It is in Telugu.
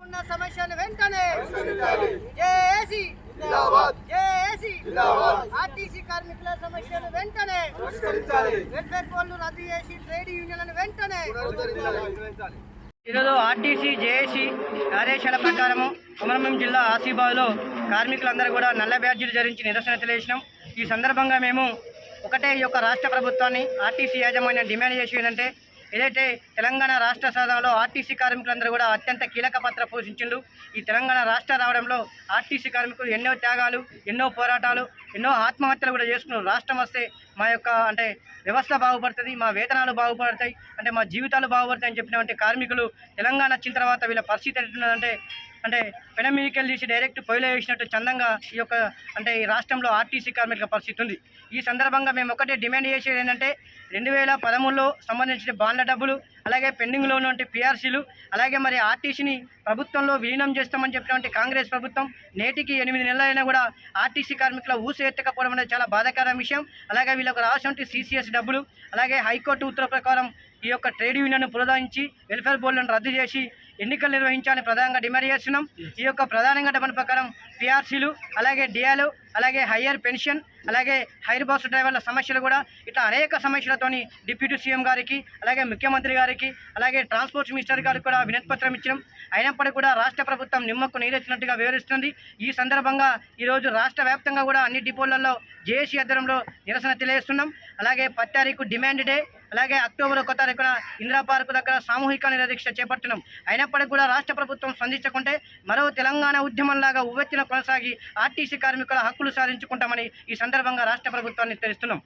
ఉన్న సమస్యలు వెంటనే జేఏసీ జేఏసీ ఆర్టీసీ కార్మికుల సమస్యలు వెంటనే వెల్ఫేర్ రద్దు చేసి ట్రేడ్ యూనియన్లను వెంటనే ఈరోజు ఆర్టీసీ జేఏసీ ఆదేశాల ప్రకారము కొమరంభీం జిల్లా ఆసిఫాబాద్లో కార్మికులందరూ కూడా నల్ల బ్యాడ్జీలు ధరించి నిరసన తెలియజేసినాం. ఈ సందర్భంగా మేము ఒకటే ఈ యొక్క రాష్ట్ర ప్రభుత్వాన్ని ఆర్టీసీ యాజమాన్యం డిమాండ్ చేసి ఏంటంటే ఏదైతే తెలంగాణ రాష్ట్ర సాధనలో ఆర్టీసీ కార్మికులందరూ కూడా అత్యంత కీలక పాత్ర పోషించిండు ఈ తెలంగాణ రాష్ట్ర రావడంలో ఆర్టీసీ కార్మికులు ఎన్నో త్యాగాలు ఎన్నో పోరాటాలు ఎన్నో ఆత్మహత్యలు కూడా చేసుకున్నారు. రాష్ట్రం వస్తే మా యొక్క అంటే వ్యవస్థ బాగుపడుతుంది మా వేతనాలు బాగుపడతాయి అంటే మా జీవితాలు బాగుపడతాయి అని చెప్పినటువంటి కార్మికులు తెలంగాణ వచ్చిన తర్వాత వీళ్ళ పరిస్థితి ఎట్లున్నదంటే అంటే పెన తీసి డైరెక్ట్ పొయ్యిలో వేసినట్టు చందంగా ఈ యొక్క అంటే ఈ రాష్ట్రంలో ఆర్టీసీ కార్మికుల పరిస్థితి ఉంది. ఈ సందర్భంగా మేము ఒకటే డిమాండ్ చేసేది ఏంటంటే రెండు వేల పదమూడులో సంబంధించిన బాండ్ల డబ్బులు అలాగే పెండింగ్లో ఉన్నటువంటి పిఆర్సీలు అలాగే మరి ఆర్టీసీని ప్రభుత్వంలో విలీనం చేస్తామని చెప్పినటువంటి కాంగ్రెస్ ప్రభుత్వం నేటికి ఎనిమిది నెలలైనా కూడా ఆర్టీసీ కార్మికుల ఊసు ఎత్తకపోవడం అనేది చాలా బాధాకరమైన విషయం. అలాగే వీళ్ళకు రావాల్సిన సీసీఎస్ డబ్బులు అలాగే హైకోర్టు ఉత్తర్వు ప్రకారం ఈ యొక్క ట్రేడ్ యూనియన్ను పునరుద్ధరించి వెల్ఫేర్ బోర్డులను రద్దు చేసి ఎన్నికలు నిర్వహించాలని ప్రధానంగా డిమాండ్ చేస్తున్నాం. ఈ యొక్క ప్రధానంగా డిమాండ్ ప్రకారం పిఆర్సీలు అలాగే డిఆలు అలాగే హయ్యర్ పెన్షన్ అలాగే హైర్ బస్సు డ్రైవర్ల సమస్యలు కూడా ఇట్లా అనేక సమస్యలతోని డిప్యూటీ సీఎం గారికి అలాగే ముఖ్యమంత్రి గారికి అలాగే ట్రాన్స్పోర్ట్ మినిస్టర్ గారికి కూడా వినతిపత్రం ఇచ్చినాం. అయినప్పటికీ కూడా రాష్ట్ర ప్రభుత్వం నిమ్మకు నీరెచ్చినట్టుగా వివరిస్తుంది. ఈ సందర్భంగా ఈరోజు రాష్ట్ర వ్యాప్తంగా కూడా అన్ని డిపోలలో జేఏసీ ఆధ్వర్యంలో నిరసన తెలియజేస్తున్నాం. అలాగే పది తారీఖు డిమాండ్ డే అలాగే అక్టోబర్ ఒక తారీఖున ఇందిరా పార్కు దగ్గర సామూహిక నిరదీక్ష చేపట్టడం అయినప్పటికీ కూడా రాష్ట్ర ప్రభుత్వం స్పందించకుంటే మరో తెలంగాణ ఉద్యమంలాగా ఉవ్వెత్తిన కొనసాగి ఆర్టీసీ కార్మికుల హక్కులు సాధించుకుంటామని ఈ సందర్భంగా రాష్ట్ర ప్రభుత్వాన్ని తెలుస్తున్నాం